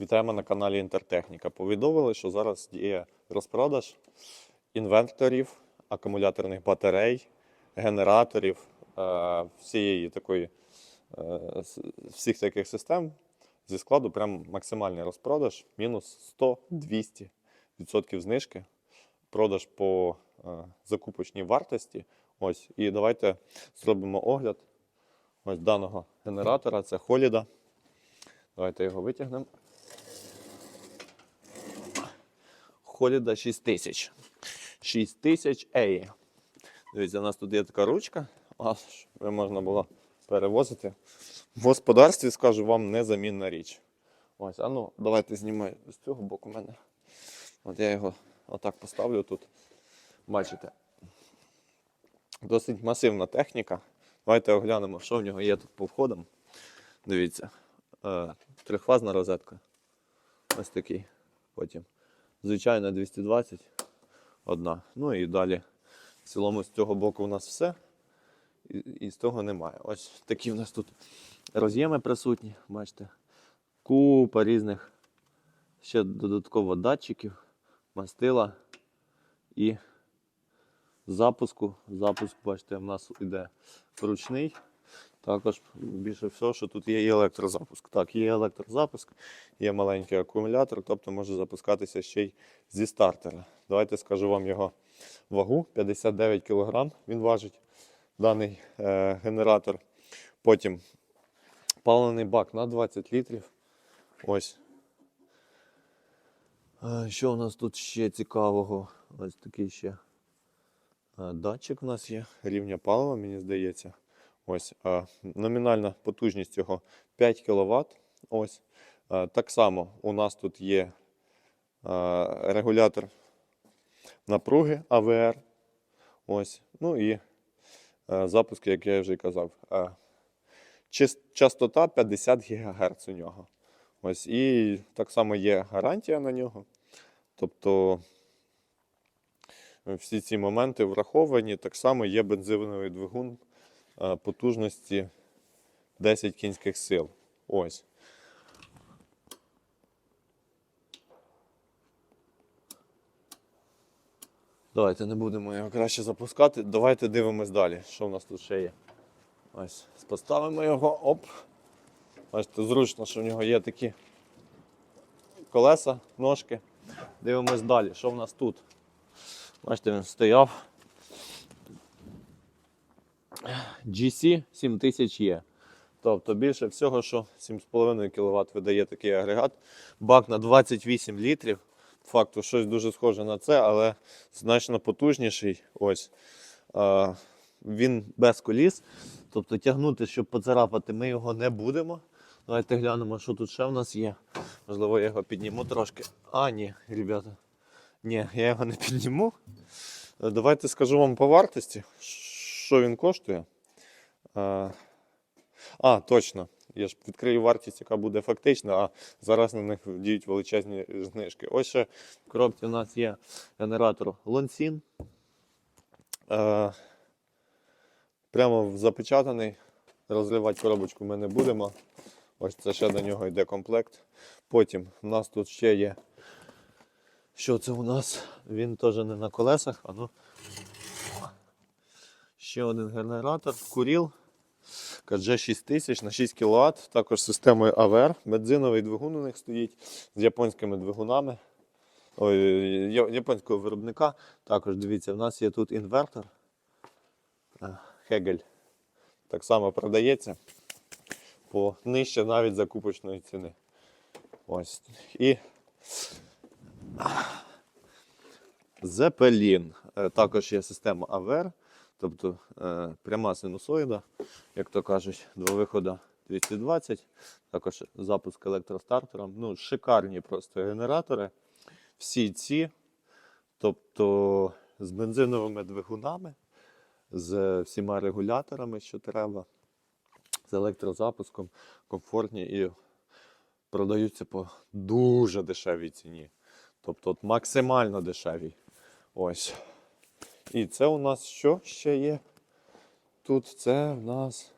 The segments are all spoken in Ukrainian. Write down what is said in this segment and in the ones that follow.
Вітаємо на каналі Інтертехніка. Повідомили, що зараз є розпродаж інверторів, акумуляторних батарей, генераторів, е, всієї такої, е, всіх таких систем зі складу прям максимальний розпродаж, мінус 100-200% знижки. Продаж по е, закупочній вартості. Ось, і давайте зробимо огляд ось даного генератора. Це Холіда. Давайте його витягнемо. Холіда 6000. 6000 A. Дивіться, у нас тут є така ручка, щоб можна було перевозити. В господарстві, скажу вам, незамінна річ. Ось, а ну, давайте знімаю з цього боку мене. От я його отак поставлю тут. Бачите. Досить масивна техніка. Давайте оглянемо, що в нього є тут по входам. Дивіться. Е, трьохфазна розетка. Ось такий. Потім. Звичайно, 220 одна. Ну і далі. В цілому з цього боку у нас все. І, і з того немає. Ось такі в нас тут роз'єми присутні. Бачите. Купа різних. Ще додатково датчиків, мастила і запуску. Запуск, бачите, в нас йде ручний. Також більше всього, що тут є і електрозапуск. Так, є електрозапуск, є маленький акумулятор, тобто може запускатися ще й зі стартера. Давайте скажу вам його вагу. 59 кг він важить даний е, генератор. Потім паливний бак на 20 літрів. Ось. Е, Що у нас тут ще цікавого? Ось такий ще е, датчик у нас є рівня палива, мені здається. Ось номінальна потужність його 5 кВт. Ось. Так само у нас тут є регулятор напруги АВР. Ось. Ну і запуск, як я вже казав. Частота 50 ГГц у нього. Ось. І так само є гарантія на нього. Тобто всі ці моменти враховані. Так само є бензиновий двигун потужності 10 кінських сил. Ось. Давайте не будемо його краще запускати. Давайте дивимось далі, що в нас тут ще є. Ось, поставимо його, оп. Бачите, зручно, що в нього є такі колеса, ножки. Дивимось далі, що в нас тут. Бачите, він стояв. GC 7000 є. Тобто більше всього, що 7,5 кВт видає такий агрегат. Бак на 28 літрів. Факту щось дуже схоже на це, але значно потужніший. Ось. Він без коліс. Тобто тягнути, щоб поцарапати, ми його не будемо. Давайте глянемо, що тут ще в нас є. Можливо, я його підніму трошки. А, ні, ребята. Ні, я його не підніму. Давайте скажу вам по вартості, що він коштує. А, точно. Я ж відкрию вартість, яка буде фактична, а зараз на них діють величезні знижки. Ось ще в коробці у нас є генератор Lonsin. Прямо запечатаний. Розливати коробочку ми не будемо. Ось це ще до нього йде комплект. Потім у нас тут ще є. Що це у нас? Він теж не на колесах, а ну. Ще один генератор, Куріл. КДЖ 6000 на 6 кВт, також системою AVR. Бензиновий двигун у них стоїть з японськими двигунами. Ой, японського виробника. Також дивіться, в нас є тут інвертор. Е, Хегель. Так само продається по нижче навіть закупочної ціни. Ось. І Зепелін. Також є система AVR, тобто е, пряма синусоїда, як то кажуть, два виходи 220, також запуск електростартером. Ну, шикарні просто генератори. Всі ці, тобто з бензиновими двигунами, з всіма регуляторами, що треба, з електрозапуском, комфортні і продаються по дуже дешевій ціні. Тобто от максимально дешевій. Ось. І це у нас що ще є? Тут це в нас.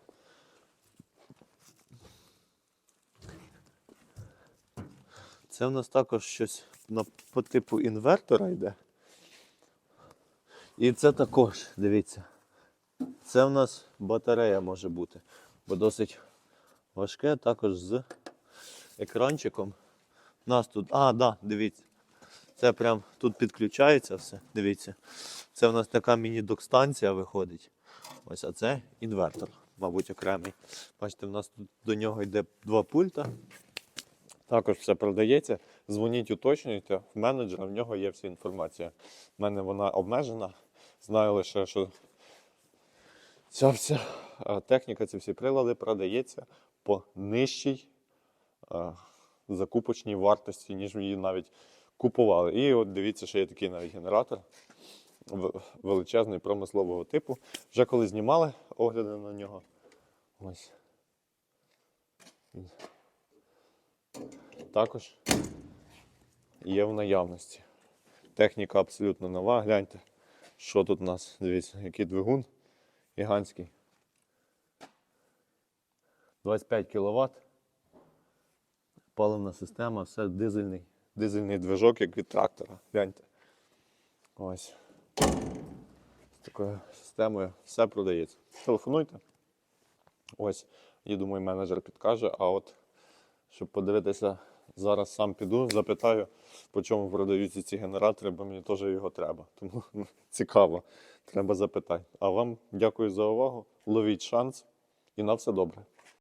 Це в нас також щось на, по типу інвертора йде. І це також, дивіться. Це в нас батарея може бути, бо досить важке, також з екранчиком. Нас тут, а, да, дивіться. Це прям тут підключається все. Дивіться. Це в нас така міні-док-станція виходить. Ось, а це інвертор, мабуть, окремий. Бачите, в нас тут до нього йде два пульта. Також все продається. Дзвоніть, уточнюйте. В менеджера в нього є вся інформація. У мене вона обмежена. Знаю лише, що ця вся е, техніка, ці всі прилади продається по нижчій е, закупочній вартості, ніж її навіть купували. І от дивіться, що є такий навіть генератор величезний промислового типу. Вже коли знімали огляди на нього. Ось. Також є в наявності. Техніка абсолютно нова. Гляньте, що тут у нас. Дивіться, який двигун гігантський. 25 кВт. Паливна система, все дизельний. Дизельний движок, як від трактора. Гляньте. Ось. З такою системою все продається. Телефонуйте. Ось, я думаю, менеджер підкаже. А от, щоб подивитися, зараз сам піду, запитаю, по чому продаються ці генератори, бо мені теж його треба. Тому цікаво, треба запитати. А вам дякую за увагу. Ловіть шанс і на все добре.